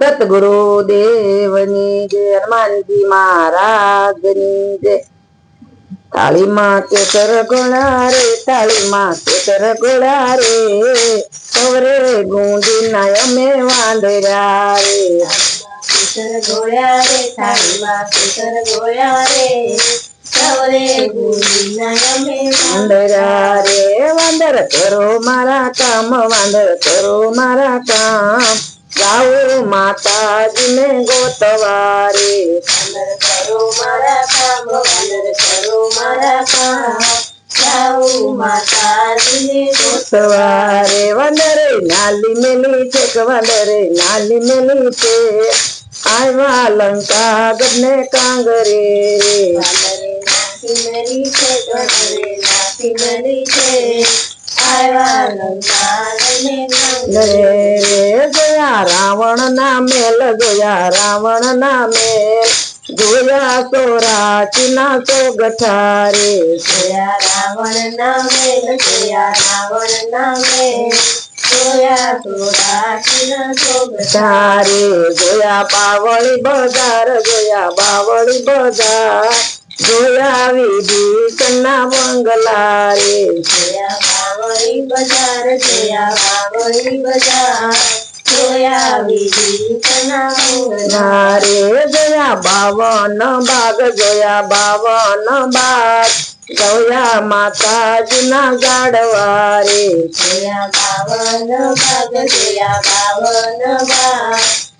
સતગુરુ દેવની જય હનુમાનજી મહારાજની જય. થાળીમાં કેસર ગોળા રે થાળીમાં કેસર ગોળા રે. સવરે ગુંજી નાય અમે વાંદરા રે. કેસર ગોળ્યા રે થાળીમાં કેસર ગોળ્યા રે. સવરે ગુડીના અમે વાંદરા રે વાંદર કરો મારા કામ વાંદર કરો મારા કામ. जाऊ माता जिने गोतवारे. करो करो माता जिने गोतवारे वंदरे नाली मेली चेक वंदरे नाली मेली चे आय वालंका गबने कांगरे. नाली मेली चेक वंदरे नाली जया रावण ना मेल जया रावण ना मेल जोया सोराची ना सो गठारे जया रावण ना मेल जया रावण ना मेल तारे जोया बावळी बदार जोया बावळी बदार મેલ જોયા તો રાશિના સોગઠા તારે જોયા બાવળી બજાર જોયા બાવળી બજાર જોયા વિભીષણ ના બંગલા રે જોયા બાવળી બજાર જોયા બાવળી બજાર નારે જોયા બાવન બાગ જોયા બાવન બાગ જોયા માતાજીના ગાડવા રે જોયા બાવન બાગ જોયા બાવન ભાગ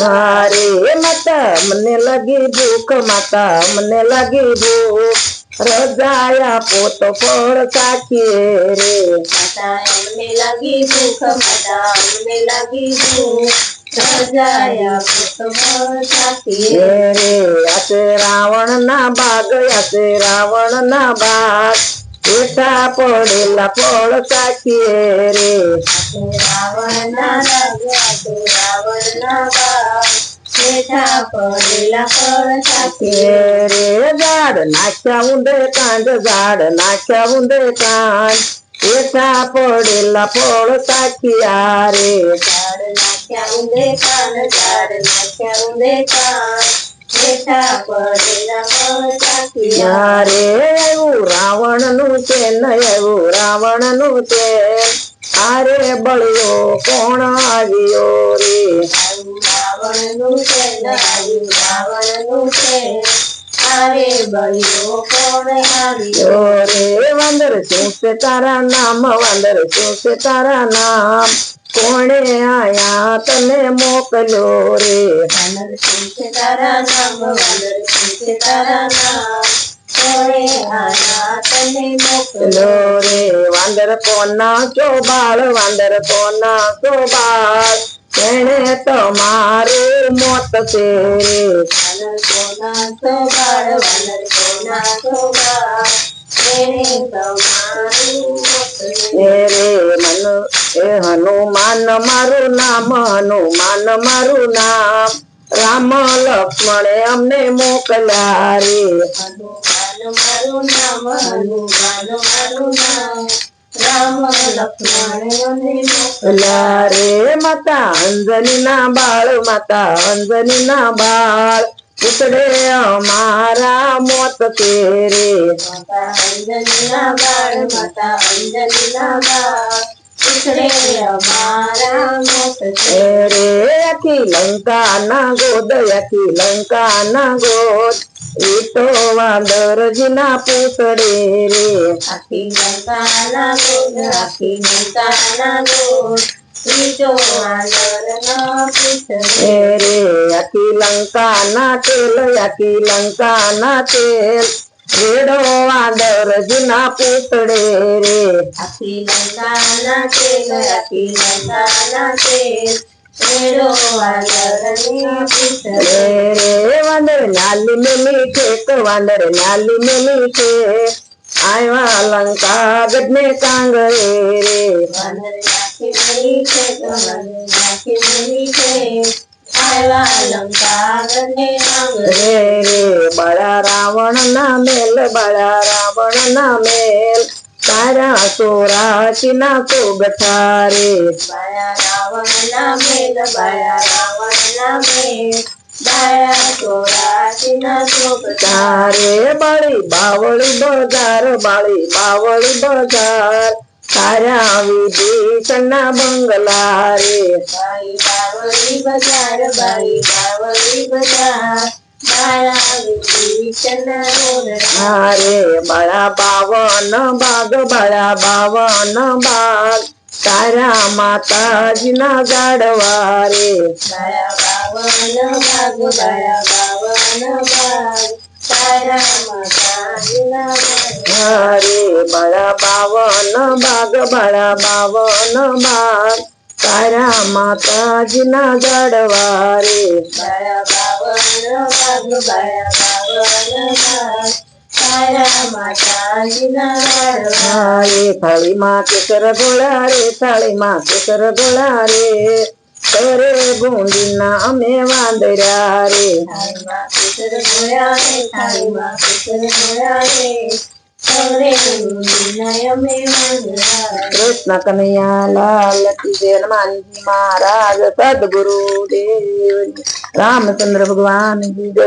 મારે માતા, મને લાગી ભૂખ માતા, મને લાગી ભૂખ રજાયા પોત ફળ સાખીએ રે. માતા એમને લાગી ભૂખ માતા અમને લાગી ભૂખ રાવણ ના બાગ આતે રાવણ ના બાગ. એઠા પડેલા ફળ સાખીએ રે. रावण झाड नाच्या उंड कांद झाड नाच्या उंड कांद येता पडेला फळ साखिया रे झाड नाच्या उंदे कान झाड पडेला फळ साखिया रे रावण नु चेन येऊ रावण नुचे આરે બળ્યો કોણ આવ્યો રે? વાંદર શું છે તારા નામ વાંદર શું છે તારા નામ. કોણે આયા તને મોકલો રે? વાનર શું છે તારા નામ વાનર શું છે તારા નામ. કોણે આયા તને મોકલ્યો રે વાંદર કોના ચોબાળ વાંદર કોના ચોબાળ તેને તમારું મોત છે રે મન એ હનુમાન મારું નામ હનુમાન મારું નામ. રામ લક્ષ્મણે અમને મોકલ્યા રે હનુમાન મારું નામ હનુમાન મારું નામ. રામ લક્ષ્મણ રે માતા અંજની ના બાળ માતા અંજની ના બાળ. પૂતળે અમારા મોત કે રે માતા બાળ બાળ. છે એ રે આખી લંકા ના ગોદ અખી લંકા ના ગોદ. इतो वादर जिना पुसडे रे. आखी नसाला गो आखी नसाला गो वादर रे आखी लंका ना तेल आखी लंका ना तेल. रेडो वादर जुना पुतडे रे. आखी लंका ना तेल आखी लंका ना तेल વાંદર નાલી મેલી છે કે વાંદર નાલી મેલી છે આવ્યા લંકા ગઢને કાંગરે તો. રે રે, બળા રાવણ ના મેલ, બળા રાવણ ના મેલ पारा तो राशी ना बाया गठारे मेल बाया रावणा मेल बाळी बावळी बळदार बाळी बावळी बळदार साऱ्या विभीषणा बंगला रे बाई बावळी बजार बाई बावळी बजार बाळा विधी अरे बाळा बावन बाग बाळा बावन बाग. तारा माताजीना जाडवा रे बाळा बावन बाग तारा अरे बाग. बावन बाग. તારા માતાજીના ગાડવા રે થાળી માં કેસર ગોળા રે થાળીમાં કેસર ગોળા રે કરે બુંદીના અમે વાંદર્યા રે થાળીમાં કેસર ગોળા રે થાળીમાં કેસર રે કૃષ્ણ કનૈયાલાલ કી હનુમાનજી મહારાજ સદગુરુ દેવ રામચંદ્ર ભગવાન જી જય.